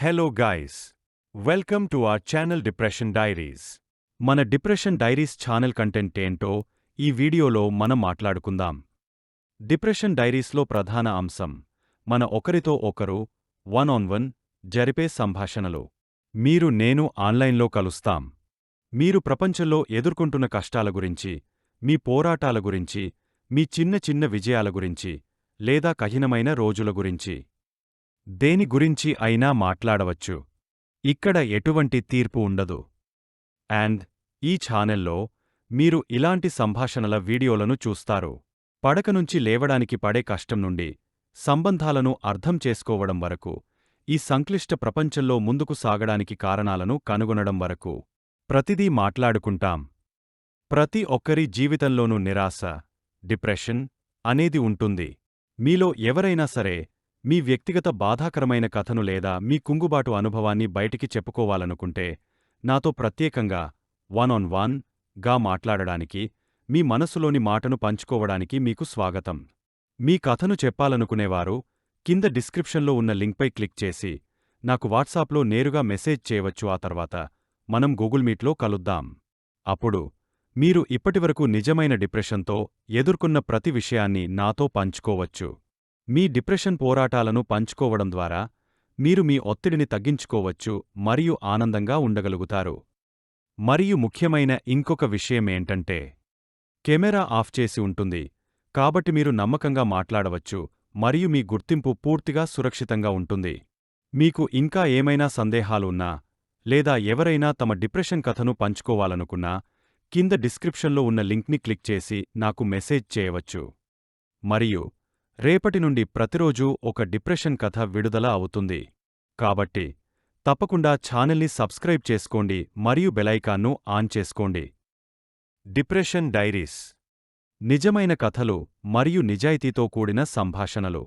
Hello guys welcome to our channel depression diaries మన depression diaries channel content ఏంటో ఈ వీడియోలో మనం మాట్లాడుకుందాం. డిప్రెషన్ డైరీస్లో ప్రధాన అంశం మన ఒకరితో ఒకరు వన్ ఆన్ వన్ జరిపే సంభాషణలు. మీరు నేను ఆన్లైన్లో కలుస్తాం. మీరు ప్రపంచంలో ఎదుర్కొంటున్న కష్టాల గురించి మీ పోరాటాల గురించి మీ చిన్న చిన్న విజయాల గురించి లేదా కఠినమైన రోజుల గురించి. దేని గురించి అయినా మాట్లాడవచ్చు. ఇక్కడ ఎటువంటి తీర్పు ఉండదు. అండ్ ఈ ఛానెల్లో మీరు ఇలాంటి సంభాషణల వీడియోలను చూస్తారు. పడక నుంచి లేవడానికి పడే కష్టం నుండి సంబంధాలను అర్థం చేసుకోవడం వరకు ఈ సంక్లిష్ట ప్రపంచంలో ముందుకు సాగడానికి కారణాలను కనుగొనడం వరకు ప్రతిదీ మాట్లాడుకుంటాం. ప్రతి ఒక్కరి జీవితంలోనూ నిరాశ డిప్రెషన్ అనేది ఉంటుంది. మీలో ఎవరైనా సరే మీ వ్యక్తిగత బాధాకరమైన కథను లేదా మీ కుంగుబాటు అనుభవాన్ని బయటికి చెప్పుకోవాలనుకుంటే నాతో ప్రత్యేకంగా వన్ ఆన్ వన్గా మాట్లాడడానికి మీ మనసులోని మాటను పంచుకోవడానికి మీకు స్వాగతం. మీ కథను చెప్పాలనుకునేవారు కింద డిస్క్రిప్షన్లో ఉన్న లింక్పై క్లిక్ చేసి నాకు వాట్సాప్లో నేరుగా మెసేజ్ చేయవచ్చు. ఆ తర్వాత మనం గూగుల్ మీట్లో కలుద్దాం. అప్పుడు మీరు ఇప్పటివరకు నిజమైన డిప్రెషన్తో ఎదుర్కొన్న ప్రతి విషయాన్ని నాతో పంచుకోవచ్చు. మీ డిప్రెషన్ పోరాటాలను పంచుకోవడం ద్వారా మీరు మీ ఒత్తిడిని తగ్గించుకోవచ్చు మరియు ఆనందంగా ఉండగలుగుతారు. మరియు ముఖ్యమైన ఇంకొక విషయమేంటంటే కెమెరా ఆఫ్ చేసి ఉంటుంది. కాబట్టి మీరు నమ్మకంగా మాట్లాడవచ్చు మరియు మీ గుర్తింపు పూర్తిగా సురక్షితంగా ఉంటుంది. మీకు ఇంకా ఏమైనా సందేహాలు ఉన్నా లేదా ఎవరైనా తమ డిప్రెషన్ కథను పంచుకోవాలనుకున్నా కింద డిస్క్రిప్షన్లో ఉన్న లింక్ని క్లిక్ చేసి నాకు మెసేజ్ చేయవచ్చు. మరియు రేపటి నుండి ప్రతిరోజూ ఒక డిప్రెషన్ కథ విడుదల అవుతుంది. కాబట్టి తప్పకుండా ఛానల్ని సబ్స్క్రైబ్ చేసుకోండి మరియు బెలైకాన్ను ఆన్ చేసుకోండి. Depression diaries. నిజమైన కథలు మరియు నిజాయితీతో కూడిన సంభాషణలు.